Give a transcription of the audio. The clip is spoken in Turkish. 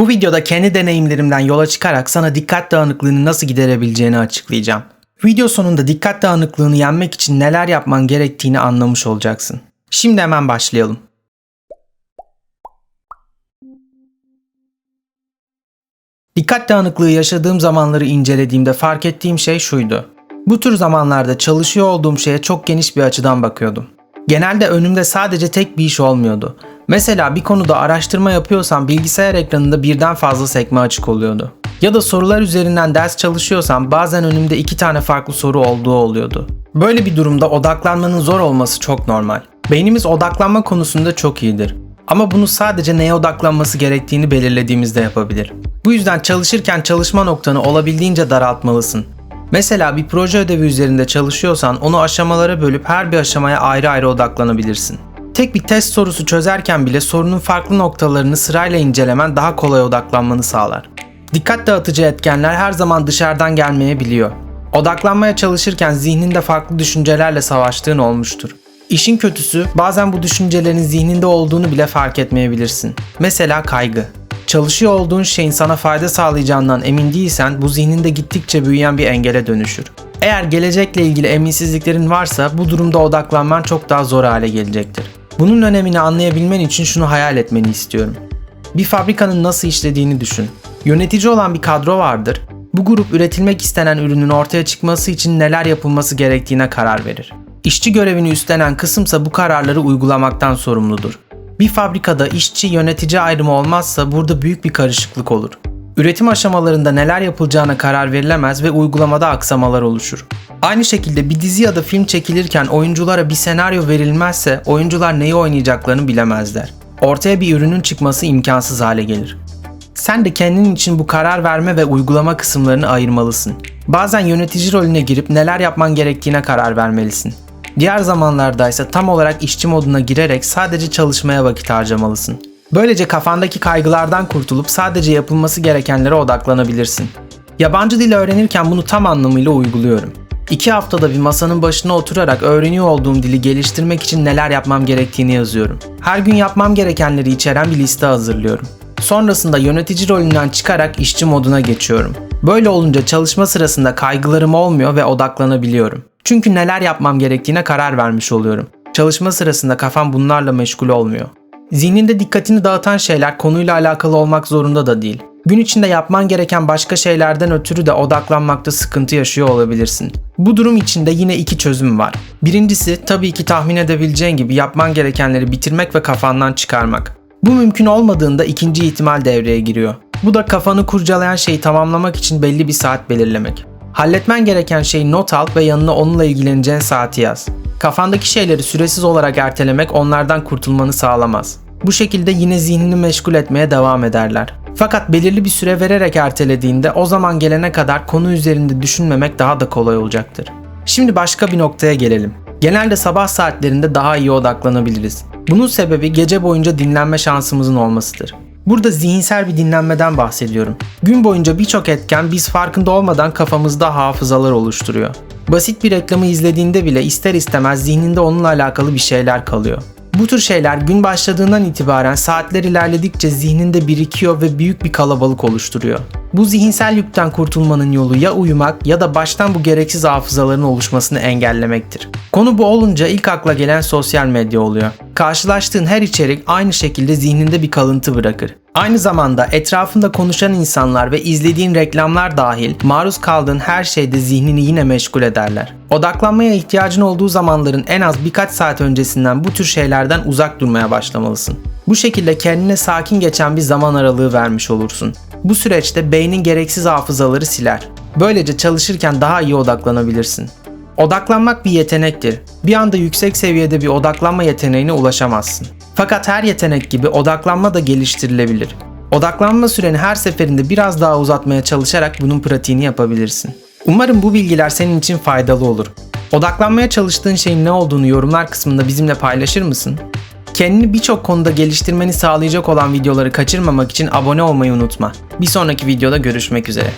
Bu videoda kendi deneyimlerimden yola çıkarak sana dikkat dağınıklığını nasıl giderebileceğini açıklayacağım. Video sonunda dikkat dağınıklığını yenmek için neler yapman gerektiğini anlamış olacaksın. Şimdi hemen başlayalım. Dikkat dağınıklığı yaşadığım zamanları incelediğimde fark ettiğim şey şuydu. Bu tür zamanlarda çalışıyor olduğum şeye çok geniş bir açıdan bakıyordum. Genelde önümde sadece tek bir iş olmuyordu. Mesela bir konuda araştırma yapıyorsam bilgisayar ekranında birden fazla sekme açık oluyordu. Ya da sorular üzerinden ders çalışıyorsam bazen önümde iki tane farklı soru olduğu oluyordu. Böyle bir durumda odaklanmanın zor olması çok normal. Beynimiz odaklanma konusunda çok iyidir. Ama bunu sadece neye odaklanması gerektiğini belirlediğimizde yapabilir. Bu yüzden çalışırken çalışma noktanı olabildiğince daraltmalısın. Mesela bir proje ödevi üzerinde çalışıyorsan onu aşamalara bölüp her bir aşamaya ayrı ayrı odaklanabilirsin. Tek bir test sorusu çözerken bile sorunun farklı noktalarını sırayla incelemen daha kolay odaklanmanı sağlar. Dikkat dağıtıcı etkenler her zaman dışarıdan gelmeyebiliyor. Odaklanmaya çalışırken zihninde farklı düşüncelerle savaştığın olmuştur. İşin kötüsü bazen bu düşüncelerin zihninde olduğunu bile fark etmeyebilirsin. Mesela kaygı. Çalışıyor olduğun şeyin sana fayda sağlayacağından emin değilsen bu zihninde gittikçe büyüyen bir engele dönüşür. Eğer gelecekle ilgili eminsizliklerin varsa bu durumda odaklanman çok daha zor hale gelecektir. Bunun önemini anlayabilmen için şunu hayal etmeni istiyorum. Bir fabrikanın nasıl işlediğini düşün. Yönetici olan bir kadro vardır. Bu grup üretilmek istenen ürünün ortaya çıkması için neler yapılması gerektiğine karar verir. İşçi görevini üstlenen kısımsa bu kararları uygulamaktan sorumludur. Bir fabrikada işçi yönetici ayrımı olmazsa burada büyük bir karışıklık olur. Üretim aşamalarında neler yapılacağına karar verilemez ve uygulamada aksamalar oluşur. Aynı şekilde bir dizi ya da film çekilirken oyunculara bir senaryo verilmezse oyuncular neyi oynayacaklarını bilemezler. Ortaya bir ürünün çıkması imkansız hale gelir. Sen de kendin için bu karar verme ve uygulama kısımlarını ayırmalısın. Bazen yönetici rolüne girip neler yapman gerektiğine karar vermelisin. Diğer zamanlarda ise tam olarak işçi moduna girerek sadece çalışmaya vakit harcamalısın. Böylece kafandaki kaygılardan kurtulup sadece yapılması gerekenlere odaklanabilirsin. Yabancı dil öğrenirken bunu tam anlamıyla uyguluyorum. İki haftada bir masanın başına oturarak öğreniyor olduğum dili geliştirmek için neler yapmam gerektiğini yazıyorum. Her gün yapmam gerekenleri içeren bir liste hazırlıyorum. Sonrasında yönetici rolünden çıkarak işçi moduna geçiyorum. Böyle olunca çalışma sırasında kaygılarım olmuyor ve odaklanabiliyorum. Çünkü neler yapmam gerektiğine karar vermiş oluyorum. Çalışma sırasında kafam bunlarla meşgul olmuyor. Zihninde dikkatini dağıtan şeyler konuyla alakalı olmak zorunda da değil. Gün içinde yapman gereken başka şeylerden ötürü de odaklanmakta sıkıntı yaşıyor olabilirsin. Bu durum içinde yine iki çözüm var. Birincisi tabii ki tahmin edebileceğin gibi yapman gerekenleri bitirmek ve kafandan çıkarmak. Bu mümkün olmadığında ikinci ihtimal devreye giriyor. Bu da kafanı kurcalayan şeyi tamamlamak için belli bir saat belirlemek. Halletmen gereken şeyi not al ve yanına onunla ilgileneceğin saati yaz. Kafandaki şeyleri süresiz olarak ertelemek onlardan kurtulmanı sağlamaz. Bu şekilde yine zihnini meşgul etmeye devam ederler. Fakat belirli bir süre vererek ertelediğinde o zaman gelene kadar konu üzerinde düşünmemek daha da kolay olacaktır. Şimdi başka bir noktaya gelelim. Genelde sabah saatlerinde daha iyi odaklanabiliriz. Bunun sebebi gece boyunca dinlenme şansımızın olmasıdır. Burada zihinsel bir dinlenmeden bahsediyorum. Gün boyunca birçok etken biz farkında olmadan kafamızda hafızalar oluşturuyor. Basit bir reklamı izlediğinde bile ister istemez zihninde onunla alakalı bir şeyler kalıyor. Bu tür şeyler gün başladığından itibaren saatler ilerledikçe zihninde birikiyor ve büyük bir kalabalık oluşturuyor. Bu zihinsel yükten kurtulmanın yolu ya uyumak ya da baştan bu gereksiz hafızaların oluşmasını engellemektir. Konu bu olunca ilk akla gelen sosyal medya oluyor. Karşılaştığın her içerik aynı şekilde zihninde bir kalıntı bırakır. Aynı zamanda etrafında konuşan insanlar ve izlediğin reklamlar dahil maruz kaldığın her şeyde zihnini yine meşgul ederler. Odaklanmaya ihtiyacın olduğu zamanların en az birkaç saat öncesinden bu tür şeylerden uzak durmaya başlamalısın. Bu şekilde kendine sakin geçen bir zaman aralığı vermiş olursun. Bu süreçte beynin gereksiz hafızaları siler. Böylece çalışırken daha iyi odaklanabilirsin. Odaklanmak bir yetenektir. Bir anda yüksek seviyede bir odaklanma yeteneğine ulaşamazsın. Fakat her yetenek gibi odaklanma da geliştirilebilir. Odaklanma süreni her seferinde biraz daha uzatmaya çalışarak bunun pratiğini yapabilirsin. Umarım bu bilgiler senin için faydalı olur. Odaklanmaya çalıştığın şeyin ne olduğunu yorumlar kısmında bizimle paylaşır mısın? Kendini birçok konuda geliştirmeni sağlayacak olan videoları kaçırmamak için abone olmayı unutma. Bir sonraki videoda görüşmek üzere.